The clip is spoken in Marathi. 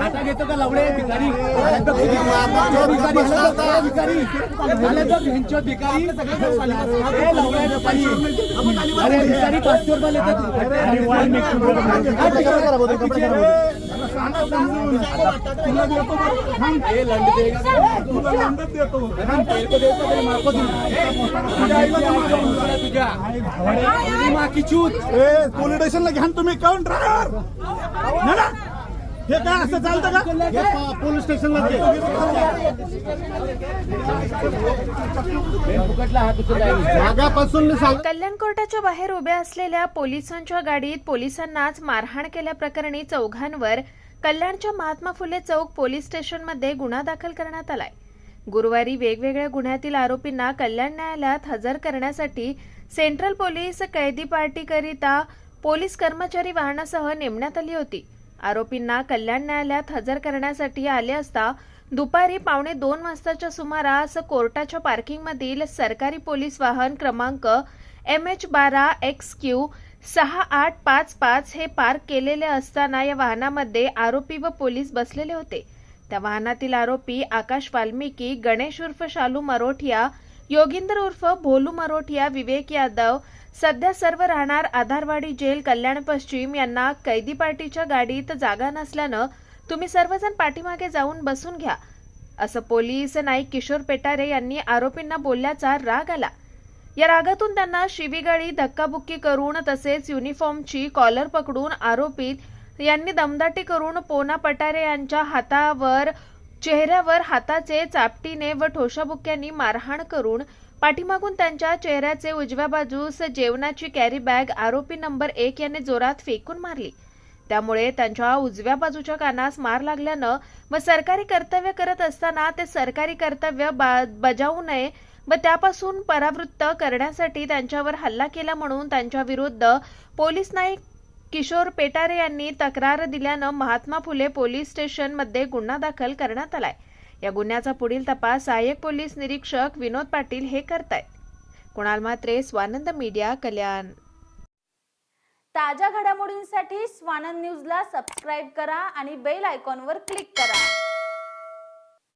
घाटा घेतो का लवडे भिकारी भिकारी, भिकारी भिकारी हे पाचशे पोलीस स्टेशनला घ्या तुम्ही काऊन ड्रायव्हर हे काय असं चालतं का पोलीस स्टेशनला कल्याण कोर्टाच्या बाहेर उभ्या असलेल्या पोलिसांच्या गाडीत पोलिसांनाच मारहाण केल्याप्रकरणी चौघांवर कल्याणच्या महात्मा फुले चौक पोलीस स्टेशनमध्ये गुन्हा दाखल करण्यात आलाय. गुरुवारी वेगवेगळ्या गुन्ह्यातील आरोपींना कल्याण न्यायालयात हजर करण्यासाठी सेंट्रल पोलीस कैदी पार्टीकरिता पोलीस कर्मचारी वाहनासह नेमण्यात आली होती. आरोपींना कल्याण न्यायालयात हजर करण्यासाठी आले असता दुपारी पावणे दोन वाजताच्या सुमारास कोर्टाच्या पार्किंगमधील सरकारी पोलीस वाहन क्रमांक एम एच बारा एक्स क्यू सहा आठ पाच पाच हे पार्क केलेले असताना या वाहनामध्ये आरोपी व पोलीस बसलेले होते. त्या वाहनातील आरोपी आकाश वाल्मिकी गणेश उर्फ शालू मरोठिया योगिंदर उर्फ भोलू मरोठिया विवेक यादव सध्या सर्व राहणार आधारवाडी जेल कल्याण पश्चिम यांना कैदी पार्टीच्या गाडीत जागा नसल्यानं तुम्ही सर्वजण पाठीमागे जाऊन बसून घ्या. असं पोलीस नाईक किशोर पेटारे यांनी आरोपींना बोलल्याचा राग आला. या रागातून त्यांना शिवीगाळी धक्काबुक्की करून तसेच युनिफॉर्मची कॉलर पकडून आरोपीत यांनी दमदाटी करून पोना पटारे यांच्या हातावर चेहऱ्यावर हाताचे चापटीने व ठोशाबुक्यांनी मारहाण करून पाठीमागून त्यांच्या चेहऱ्याचे उजव्या बाजूस जेवणाची कॅरी बॅग आरोपी नंबर एक याने जोरात फेकून मारली. त्यामुळे त्यांच्या उजव्या बाजूच्या कानास मार लागल्यानं व सरकारी कर्तव्य करत असताना ते सरकारी कर्तव्य बा- बजावू नये व त्यापासून परावृत्त करण्यासाठी त्यांच्यावर हल्ला केला म्हणून त्यांच्या विरुद्ध पोलीस नाईक किशोर पेटारे यांनी तक्रार दिल्यानं महात्मा फुले पोलीस स्टेशनमध्ये गुन्हा दाखल करण्यात आलाय. या गुन्ह्याचा पुढील तपास सहाय्यक पोलीस निरीक्षक विनोद पाटील हे करतायत. कुणाल मात्रे स्वानंद मीडिया कल्याण. ताज्या घडामोडींसाठी स्वानंद न्यूजला सबस्क्राईब करा आणि बेल आयकॉनवर क्लिक करा.